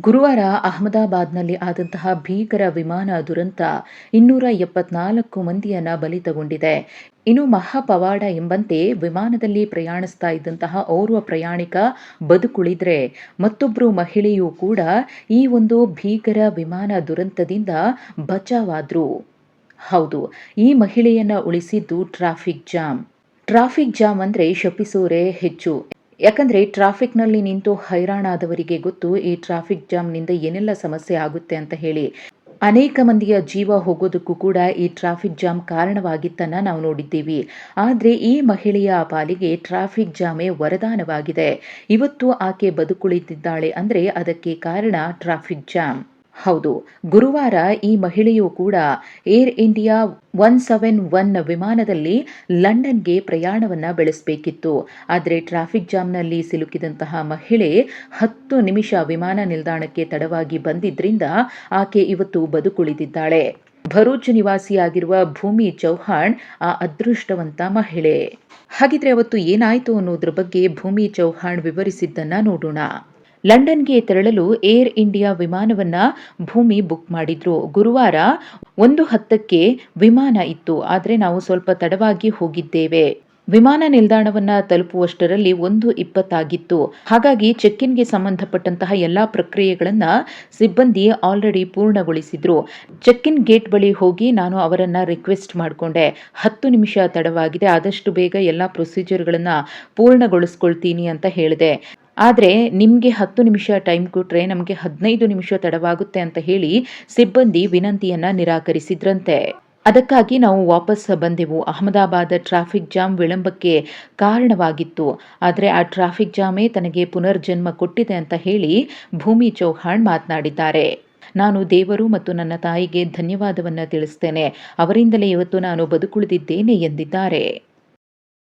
ಗುರುವಾರ ಅಹಮದಾಬಾದ್ನಲ್ಲಿ ಆದಂತಹ ಭೀಕರ ವಿಮಾನ ದುರಂತ ಇನ್ನೂರ ಎಪ್ಪತ್ನಾಲ್ಕು ಮಂದಿಯನ್ನ ಬಲಿ ತಗೊಂಡಿದೆ. ಇನ್ನು ಮಹಾಪವಾಡ ಎಂಬಂತೆ ವಿಮಾನದಲ್ಲಿ ಪ್ರಯಾಣಿಸ್ತಾ ಇದ್ದಂತಹ ಓರ್ವ ಪ್ರಯಾಣಿಕ ಬದುಕುಳಿದ್ರೆ ಮತ್ತೊಬ್ಬರು ಮಹಿಳೆಯೂ ಕೂಡ ಈ ಒಂದು ಭೀಕರ ವಿಮಾನ ದುರಂತದಿಂದ ಬಚಾವಾದ್ರು. ಹೌದು, ಈ ಮಹಿಳೆಯನ್ನ ಉಳಿಸಿದ್ದು ಟ್ರಾಫಿಕ್ ಜಾಮ್. ಟ್ರಾಫಿಕ್ ಜಾಮ್ ಅಂದ್ರೆ ಶಪಿಸೋರೆ ಹೆಚ್ಚು. ಯಾಕಂದರೆ ಟ್ರಾಫಿಕ್ನಲ್ಲಿ ನಿಂತು ಹೈರಾಣಾದವರಿಗೆ ಗೊತ್ತು, ಈ ಟ್ರಾಫಿಕ್ ಜಾಮ್ನಿಂದ ಏನೆಲ್ಲ ಸಮಸ್ಯೆ ಆಗುತ್ತೆ ಅಂತ ಹೇಳಿ ಅನೇಕ ಮಂದಿಯ ಜೀವ ಹೋಗೋದಕ್ಕೂ ಕೂಡ ಈ ಟ್ರಾಫಿಕ್ ಜಾಮ್ ಕಾರಣವಾಗಿತ್ತನ್ನ ನಾವು ನೋಡಿದ್ದೀವಿ. ಆದರೆ ಈ ಮಹಿಳೆಯ ಪಾಲಿಗೆ ಟ್ರಾಫಿಕ್ ಜಾಮೇ ವರದಾನವಾಗಿದೆ. ಇವತ್ತು ಆಕೆ ಬದುಕುಳಿದಿದ್ದಾಳೆ ಅಂದರೆ ಅದಕ್ಕೆ ಕಾರಣ ಟ್ರಾಫಿಕ್ ಜಾಮ್. ಹೌದು. ಗುರುವಾರ ಈ ಮಹಿಳೆಯು ಕೂಡ Air India one seven one ವಿಮಾನದಲ್ಲಿ ಲಂಡನ್ಗೆ ಪ್ರಯಾಣವನ್ನ ಬೆಳೆಸಬೇಕಿತ್ತು. ಆದರೆ ಟ್ರಾಫಿಕ್ ಜಾಮ್ನಲ್ಲಿ ಸಿಲುಕಿದಂತಹ ಮಹಿಳೆ ಹತ್ತು ನಿಮಿಷ ವಿಮಾನ ನಿಲ್ದಾಣಕ್ಕೆ ತಡವಾಗಿ ಬಂದಿದ್ದರಿಂದ ಆಕೆ ಇವತ್ತು ಬದುಕುಳಿದಿದ್ದಾಳೆ. ಭರೂಚ್ ನಿವಾಸಿಯಾಗಿರುವ ಭೂಮಿ ಚೌಹಾಣ್ ಆ ಅದೃಷ್ಟವಂತ ಮಹಿಳೆ. ಹಾಗಿದ್ರೆ ಅವತ್ತು ಏನಾಯಿತು ಅನ್ನೋದ್ರ ಬಗ್ಗೆ ಭೂಮಿ ಚೌಹಾಣ್ ವಿವರಿಸಿದ್ದನ್ನ ನೋಡೋಣ. ಲಂಡನ್ಗೆ ತೆರಳಲು ಏರ್ ಇಂಡಿಯಾ ವಿಮಾನವನ್ನ ಭೂಮಿ ಬುಕ್ ಮಾಡಿದ್ರು. ಗುರುವಾರ ಒಂದು ಹತ್ತಕ್ಕೆ ವಿಮಾನ ಇತ್ತು. ಆದರೆ ನಾವು ಸ್ವಲ್ಪ ತಡವಾಗಿ ಹೋಗಿದ್ದೇವೆ. ವಿಮಾನ ನಿಲ್ದಾಣವನ್ನ ತಲುಪುವಷ್ಟರಲ್ಲಿ ಒಂದು ಇಪ್ಪತ್ತಾಗಿತ್ತು. ಹಾಗಾಗಿ ಚೆಕ್ ಇನ್ಗೆ ಸಂಬಂಧಪಟ್ಟಂತಹ ಎಲ್ಲಾ ಪ್ರಕ್ರಿಯೆಗಳನ್ನ ಸಿಬ್ಬಂದಿ ಆಲ್ರೆಡಿ ಪೂರ್ಣಗೊಳಿಸಿದ್ರು. ಚೆಕ್ ಇನ್ ಗೇಟ್ ಬಳಿ ಹೋಗಿ ನಾನು ಅವರನ್ನ ರಿಕ್ವೆಸ್ಟ್ ಮಾಡಿಕೊಂಡೆ. ಹತ್ತು ನಿಮಿಷ ತಡವಾಗಿದೆ. ಆದಷ್ಟು ಬೇಗ ಎಲ್ಲಾ ಪ್ರೊಸೀಜರ್ಗಳನ್ನ ಪೂರ್ಣಗೊಳಿಸ್ಕೊಳ್ತೀನಿ ಅಂತ ಹೇಳಿದೆ. ಆದರೆ ನಿಮಗೆ ಹತ್ತು ನಿಮಿಷ ಟೈಮ್ ಕೊಟ್ಟರೆ ನಮಗೆ ಹದಿನೈದು ನಿಮಿಷ ತಡವಾಗುತ್ತೆ ಅಂತ ಹೇಳಿ ಸಿಬ್ಬಂದಿ ವಿನಂತಿಯನ್ನು ನಿರಾಕರಿಸಿದ್ರಂತೆ. ಅದಕ್ಕಾಗಿ ನಾವು ವಾಪಸ್ ಬಂದೆವು. ಅಹಮದಾಬಾದ್ ಟ್ರಾಫಿಕ್ ಜಾಮ್ ವಿಳಂಬಕ್ಕೆ ಕಾರಣವಾಗಿತ್ತು. ಆದರೆ ಆ ಟ್ರಾಫಿಕ್ ಜಾಮೇ ತನಗೆ ಪುನರ್ಜನ್ಮ ಕೊಟ್ಟಿದೆ ಅಂತ ಹೇಳಿ ಭೂಮಿ ಚೌಹಾಣ್ ಮಾತನಾಡಿದ್ದಾರೆ. ನಾನು ದೇವರು ಮತ್ತು ನನ್ನ ತಾಯಿಗೆ ಧನ್ಯವಾದವನ್ನು ತಿಳಿಸ್ತೇನೆ. ಅವರಿಂದಲೇ ಇವತ್ತು ನಾನು ಬದುಕುಳಿದಿದ್ದೇನೆ ಎಂದಿದ್ದಾರೆ.